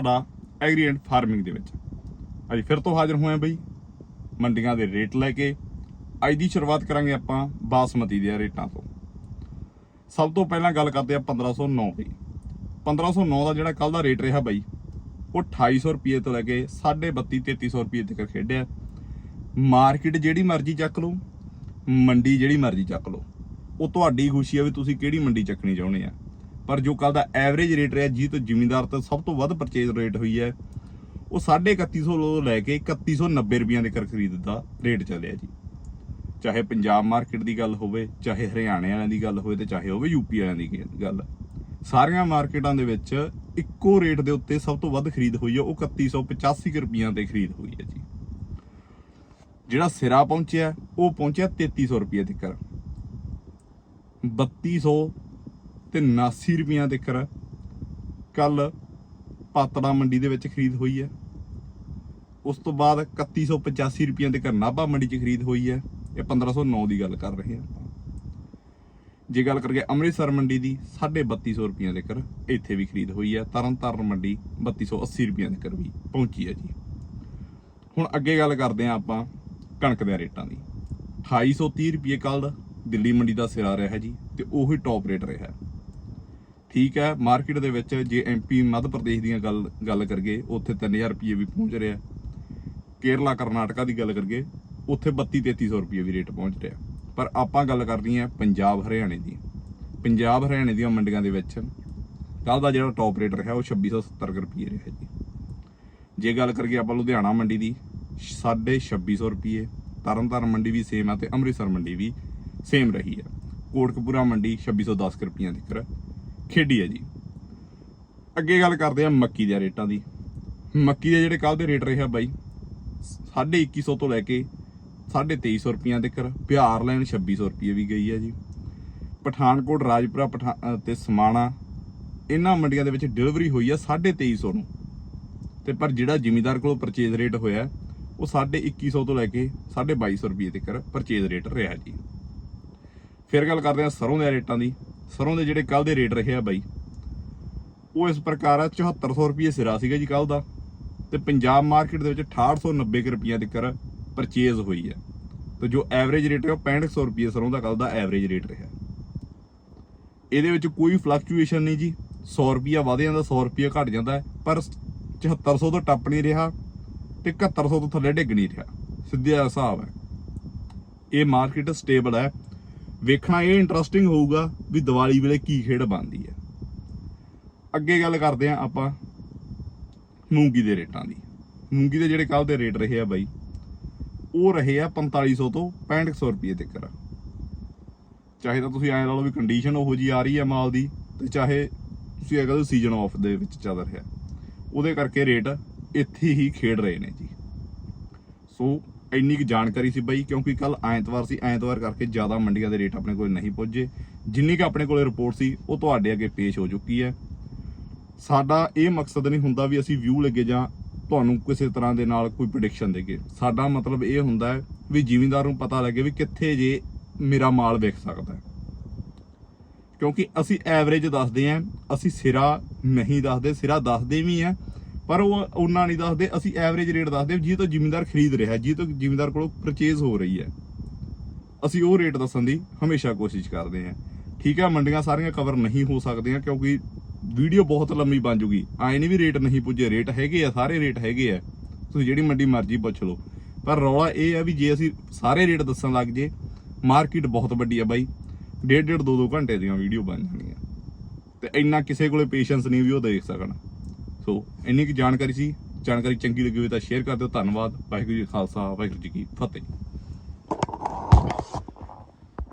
ਤੁਹਾਡਾ agri and farming ਦੇ ਵਿੱਚ। ਅੱਜ ਫਿਰ ਤੋਂ ਹਾਜ਼ਰ ਹੋਏ ਹਾਂ ਬਈ, ਮੰਡੀਆਂ ਦੇ ਰੇਟ ਲੈ ਕੇ। ਅੱਜ ਦੀ ਸ਼ੁਰੂਆਤ ਕਰਾਂਗੇ ਆਪਾਂ ਬਾਸਮਤੀ ਦੇ ਰੇਟਾਂ ਤੋਂ। ਸਭ ਤੋਂ ਪਹਿਲਾਂ ਗੱਲ ਕਰਦੇ ਆ 1509 ਦੀ। 1509 ਦਾ ਜਿਹੜਾ ਕੱਲ ਦਾ ਰੇਟ ਰਿਹਾ ਬਾਈ, ਉਹ 2800 ਰੁਪਏ ਤੋਂ ਲੈ ਕੇ 32.5 3300 ਰੁਪਏ ਤੱਕ ਖੇਡਿਆ। ਮਾਰਕੀਟ ਜਿਹੜੀ ਮਰਜ਼ੀ ਚੱਕ ਲਓ, ਮੰਡੀ ਜਿਹੜੀ ਮਰਜ਼ੀ ਚੱਕ ਲਓ, ਉਹ ਤੁਹਾਡੀ ਖੁਸ਼ੀ ਆ ਵੀ ਤੁਸੀਂ ਕਿਹੜੀ ਮੰਡੀ ਚੱਕਣੀ ਚਾਹੁੰਦੇ ਆ। ਪਰ ਜੋ ਕੱਲ ਦਾ ਐਵਰੇਜ ਰੇਟ ਰਿਹਾ ਜੀ ਤੋਂ ਜ਼ਿਮੀਂਦਾਰ ਤੋਂ ਸਭ ਤੋਂ ਵੱਧ ਪਰਚੇਜ਼ ਰੇਟ ਹੋਈ ਹੈ। ਉਹ 3150 ਤੋਂ ਲੈ ਕੇ 3190 ਰੁਪਈਆਂ ਦੇ ਕਰ ਖਰੀਦ ਦਾ ਰੇਟ ਚੱਲਿਆ ਜੀ। ਚਾਹੇ ਪੰਜਾਬ ਮਾਰਕੀਟ ਦੀ ਗੱਲ ਹੋਵੇ, ਚਾਹੇ ਹਰਿਆਣੇ ਵਾਲਿਆਂ ਦੀ ਗੱਲ ਹੋਵੇ ਤੇ ਚਾਹੇ ਹੋਵੇ ਯੂਪੀ ਵਾਲਿਆਂ ਦੀ ਗੱਲ ਸਾਰੀਆਂ ਮਾਰਕੀਟਾਂ ਦੇ ਵਿੱਚ ਇੱਕੋ ਰੇਟ ਦੇ ਉੱਤੇ ਸਭ ਤੋਂ ਵੱਧ ਖਰੀਦ ਹੋਈ ਹੈ, ਉਹ 3185 ਕੁ ਰੁਪਈਆਂ ਤੇ ਖਰੀਦ ਹੋਈ ਹੈ ਜੀ। ਜਿਹੜਾ ਸਿਰਾ ਪਹੁੰਚਿਆ, ਉਹ ਪਹੁੰਚਿਆ 3300 ਰੁਪਏ ਤੱਕ 3200 ਤੇ 79 ਰੁਪਈਆ ਤੱਕਰ ਕੱਲ ਪਾਤੜਾ ਮੰਡੀ ਦੇ ਵਿੱਚ ਖਰੀਦ ਹੋਈ ਹੈ। ਉਸ ਤੋਂ ਬਾਅਦ 3185 ਰੁਪਈਆਂ ਤੱਕ ਨਾਭਾ ਮੰਡੀ 'ਚ ਖਰੀਦ ਹੋਈ ਹੈ। ਇਹ 1509 ਦੀ ਗੱਲ ਕਰ ਰਹੇ ਹਾਂ ਆਪਾਂ। ਜੇ ਗੱਲ ਕਰੀਏ ਅੰਮ੍ਰਿਤਸਰ ਮੰਡੀ ਦੀ 3250 ਰੁਪਈਆਂ ਦੇ ਕਰ ਇੱਥੇ ਵੀ ਖਰੀਦ ਹੋਈ ਹੈ। ਤਰਨਤਾਰਨ ਮੰਡੀ 3280 ਰੁਪਈਆਂ ਦੇ ਕਰ ਵੀ ਪਹੁੰਚੀ ਹੈ ਜੀ। ਹੁਣ ਅੱਗੇ ਗੱਲ ਕਰਦੇ ਹਾਂ ਆਪਾਂ ਕਣਕ ਦੇ ਰੇਟਾਂ ਦੀ। 2830 ਰੁਪਏ ਕੱਲ ਦਿੱਲੀ ਮੰਡੀ ਦਾ ਸਿਰਾ ਰਿਹਾ ਜੀ ਤੇ ਉਹੀ ਟੌਪ ਰੇਟ ਰਿਹਾ ਠੀਕ ਹੈ ਮਾਰਕੀਟ ਦੇ ਵਿੱਚ ਜੇ ਐਮਪੀ ਮੱਧ ਪ੍ਰਦੇਸ਼ ਦੀਆਂ ਗੱਲ ਗੱਲ ਕਰਗੇ ਉੱਥੇ 3000 ਰੁਪਏ ਵੀ ਪਹੁੰਚ ਰਿਹਾ। ਕੇਰਲਾ, ਕਰਨਾਟਕਾ ਦੀ ਗੱਲ ਕਰਗੇ ਉੱਥੇ 32 3300 ਰੁਪਏ ਵੀ ਰੇਟ ਪਹੁੰਚ ਰਿਹਾ। ਪਰ ਆਪਾਂ ਗੱਲ ਕਰਨੀ ਹੈ ਪੰਜਾਬ, ਹਰਿਆਣੇ ਦੀ। ਪੰਜਾਬ, ਹਰਿਆਣੇ ਦੀਆਂ ਮੰਡੀਆਂ ਦੇ ਵਿੱਚ ਕੱਲ ਦਾ ਜਿਹੜਾ ਟੌਪ ਰੇਟ ਰਿਹਾ ਉਹ 2670 ਰੁਪਏ ਰਿਹਾ ਜੀ। ਜੇ ਗੱਲ ਕਰੀਏ ਆਪਾਂ ਲੁਧਿਆਣਾ ਮੰਡੀ ਦੀ 2650 ਰੁਪਏ ਤਰਨਤਾਰਨ ਮੰਡੀ ਵੀ ਸੇਮ ਆ ਤੇ ਅੰਮ੍ਰਿਤਸਰ ਮੰਡੀ ਵੀ ਸੇਮ ਰਹੀ ਹੈ। ਕੋਟਕਪੂਰਾ ਮੰਡੀ 2610 ਰੁਪਈਆਂ ਤੱਕ ਕਰ ਖੇਡੀ ਹੈ ਜੀ। ਅੱਗੇ ਗੱਲ ਕਰਦੇ ਆ ਮੱਕੀ ਦੇ ਰੇਟਾਂ ਦੀ। ਮੱਕੀ ਦੇ ਜਿਹੜੇ ਕੱਲ ਦੇ ਰੇਟ ਰਿਹਾ ਬਾਈ 2150 ਤੋਂ ਲੈ ਕੇ 2350 ਰੁਪਈਆ ਤੱਕ ਬਿਹਾਰ ਲੈਣ 2600 ਰੁਪਏ ਵੀ ਗਈ ਹੈ ਜੀ। ਪਠਾਨਕੋਟ, ਰਾਜਪੁਰਾ, ਪਠਾ- ਅਹ ਤੇ ਸਮਾਣਾ, ਇਹਨਾਂ ਮੰਡੀਆਂ ਦੇ ਵਿੱਚ ਡਿਲੀਵਰੀ ਹੋਈ ਹੈ 2350 ਨੂੰ। ਤੇ ਪਰ ਜਿਹੜਾ ਜ਼ਿਮੀਦਾਰ ਕੋਲੋਂ ਪਰਚੇਜ਼ ਰੇਟ ਹੋਇਆ, ਉਹ 2150 ਤੋਂ ਲੈ ਕੇ 2250 ਰੁਪਏ ਤੱਕ ਪਰਚੇਜ਼ ਰੇਟ ਰਿਹਾ ਜੀ। ਫਿਰ ਗੱਲ ਕਰਦੇ ਹਾਂ ਸਰੋਂ ਦੇ ਰੇਟਾਂ ਦੀ। ਸਰੋਂ ਦੇ ਜਿਹੜੇ ਕੱਲ ਦੇ ਰੇਟ ਰਹੇ ਆ ਬਾਈ ਉਹ ਇਸ ਪ੍ਰਕਾਰ ਆ 7400 ਰੁਪਏ ਸਿਰਾ ਸੀਗਾ ਜੀ ਕੱਲ ਦਾ ਤੇ ਪੰਜਾਬ ਮਾਰਕੀਟ ਦੇ ਵਿੱਚ 6890 ਕੁ ਰੁਪਈਆ ਤੱਕ ਪਰਚੇਜ਼ ਹੋਈ ਹੈ ਤੇ ਜੋ ਐਵਰੇਜ ਰੇਟ ਹੈ ਉਹ 6500 ਰੁਪਏ ਸਰੋਂ ਦਾ ਕੱਲ ਦਾ ਐਵਰੇਜ ਰੇਟ ਰਿਹਾ। ਇਹਦੇ ਵਿੱਚ ਕੋਈ ਫਲਕਚੁਏਸ਼ਨ ਨਹੀਂ ਜੀ 100 ਰੁਪਿਆ ਵਧ ਜਾਂਦਾ 100 ਰੁਪਿਆ ਘਟ ਜਾਂਦਾ ਹੈ, ਪਰ 7400 ਤੋਂ ਟੱਪ ਨਹੀਂ ਰਿਹਾ ਤੇ 7100 ਤੋਂ ਥੱਲੇ ਡਿੱਗ ਨਹੀਂ ਰਿਹਾ। ਸਿੱਧਾ ਜਿਹਾ ਹਿਸਾਬ ਹੈ ਇਹ ਮਾਰਕੀਟ ਸਟੇਬਲ ਹੈ ਵੇਖਣਾ ਇਹ ਇੰਟਰਸਟਿੰਗ ਹੋਊਗਾ ਵੀ ਦੀਵਾਲੀ ਵੇਲੇ ਕੀ ਖੇਡ ਬਣਦੀ ਹੈ। ਅੱਗੇ ਗੱਲ ਕਰਦੇ ਹਾਂ ਆਪਾਂ ਮੂੰਗੀ ਦੇ ਰੇਟਾਂ ਦੀ। ਮੂੰਗੀ ਦੇ ਜਿਹੜੇ ਕੱਲ ਦੇ ਰੇਟ ਰਹੇ ਆ ਬਾਈ, ਉਹ ਰਹੇ ਆ 4500 ਤੋਂ 6500 ਰੁਪਏ ਤੱਕ। ਚਾਹੇ ਤਾਂ ਤੁਸੀਂ ਐਂ ਲਾ ਲਓ ਵੀ ਕੰਡੀਸ਼ਨ ਉਹੋ ਜੀ ਆ ਰਹੀ ਹੈ ਮਾਲ ਦੀ ਤੇ ਚਾਹੇ ਤੁਸੀਂ ਇਹ ਕਹੋ ਸੀਜ਼ਨ ਆਫ ਦੇ ਵਿੱਚ ਚੱਲ ਰਿਹਾ ਉਹਦੇ ਕਰਕੇ ਰੇਟ ਇੱਥੇ ਹੀ ਖੇਡ ਰਹੇ ਨੇ ਜੀ। ਸੋ ਇੰਨੀ ਕੁ ਜਾਣਕਾਰੀ ਸੀ ਬਾਈ, ਕਿਉਂਕਿ ਕੱਲ ਐਤਵਾਰ ਸੀ, ਐਤਵਾਰ ਕਰਕੇ ਜ਼ਿਆਦਾ ਮੰਡੀਆਂ ਦੇ ਰੇਟ ਆਪਣੇ ਕੋਲ ਨਹੀਂ ਪਹੁੰਚੇ ਜਿੰਨੀ ਕੁ ਆਪਣੇ ਕੋਲੇ ਰਿਪੋਰਟ ਸੀ, ਉਹ ਤੁਹਾਡੇ ਅੱਗੇ ਪੇਸ਼ ਹੋ ਚੁੱਕੀ ਹੈ। ਸਾਡਾ ਇਹ ਮਕਸਦ ਨਹੀਂ ਹੁੰਦਾ ਵੀ ਅਸੀਂ ਵਿਊ ਲੱਗੇ ਜਾਂ ਤੁਹਾਨੂੰ ਕਿਸੇ ਤਰ੍ਹਾਂ ਦੇ ਨਾਲ ਕੋਈ ਪ੍ਰੈਡਿਕਸ਼ਨ ਦੇਗੇ ਸਾਡਾ ਮਤਲਬ ਇਹ ਹੁੰਦਾ ਹੈ ਵੀ ਜ਼ਿਮੀਂਦਾਰ ਨੂੰ ਪਤਾ ਲੱਗੇ ਵੀ ਕਿੱਥੇ ਜੇ ਮੇਰਾ ਮਾਲ ਵਿਕ ਸਕਦਾ ਹੈ। ਕਿਉਂਕਿ ਅਸੀਂ ਐਵਰੇਜ ਦੱਸਦੇ ਆਂ ਅਸੀਂ ਸਿਰਾ ਨਹੀਂ ਦੱਸਦੇ, ਸਿਰਾ ਦੱਸਦੇ ਵੀ ਆ ਪਰ ਉਹ ਉਹਨਾਂ ਨਹੀਂ ਦੱਸਦੇ ਅਸੀਂ ਐਵਰੇਜ ਰੇਟ ਦੱਸਦੇ ਹਾਂ, ਜਿਹਦੇ ਤੋਂ ਜ਼ਿਮੀਂਦਾਰ ਖਰੀਦ ਰਿਹਾ ਜਿਹਦੇ ਤੋਂ ਜ਼ਿਮੀਂਦਾਰ ਕੋਲੋਂ ਪਰਚੇਜ਼ ਹੋ ਰਹੀ ਹੈ। ਅਸੀਂ ਉਹ ਰੇਟ ਦੱਸਣ ਦੀ ਹਮੇਸ਼ਾ ਕੋਸ਼ਿਸ਼ ਕਰਦੇ ਹਾਂ। ਠੀਕ ਹੈ ਮੰਡੀਆਂ ਸਾਰੀਆਂ ਕਵਰ ਨਹੀਂ ਹੋ ਸਕਦੀਆਂ ਕਿਉਂਕਿ ਵੀਡੀਓ ਬਹੁਤ ਲੰਮੀ ਬਣ ਜੂਗੀ। ਆਏ ਨਹੀਂ ਵੀ ਰੇਟ ਨਹੀਂ ਪੁੱਜੇ ਰੇਟ ਹੈਗੇ ਆ ਸਾਰੇ ਰੇਟ ਹੈਗੇ ਆ। ਤੁਸੀਂ ਜਿਹੜੀ ਮੰਡੀ ਮਰਜ਼ੀ ਪੁੱਛ ਲਓ। ਪਰ ਰੌਲਾ ਇਹ ਆ ਵੀ ਜੇ ਅਸੀਂ ਸਾਰੇ ਰੇਟ ਦੱਸਣ ਲੱਗ ਜੇ ਮਾਰਕੀਟ ਬਹੁਤ ਵੱਡੀ ਆ ਬਾਈ। ਡੇਢ ਡੇਢ ਦੋ ਦੋ ਘੰਟੇ ਦੀਆਂ ਵੀਡੀਓ ਬਣ ਜਾਣਗੀਆਂ ਤੇ ਇੰਨਾ ਕਿਸੇ ਕੋਲੇ ਪੇਸ਼ੈਂਸ ਨਹੀਂ ਵੀ ਉਹ ਦੇਖ ਸਕਣ। ਸੋ ਇੰਨੀ ਕੀ ਜਾਣਕਾਰੀ ਸੀ। ਜਾਣਕਾਰੀ ਚੰਗੀ ਲੱਗੀ ਹੋਵੇ ਤਾਂ ਸ਼ੇਅਰ ਕਰ ਦਿਓ। ਧੰਨਵਾਦ। ਵਾਹਿਗੁਰੂ ਜੀ ਖਾਲਸਾ, ਵਾਹਿਗੁਰੂ ਜੀ ਕੀ ਫਤਿਹ।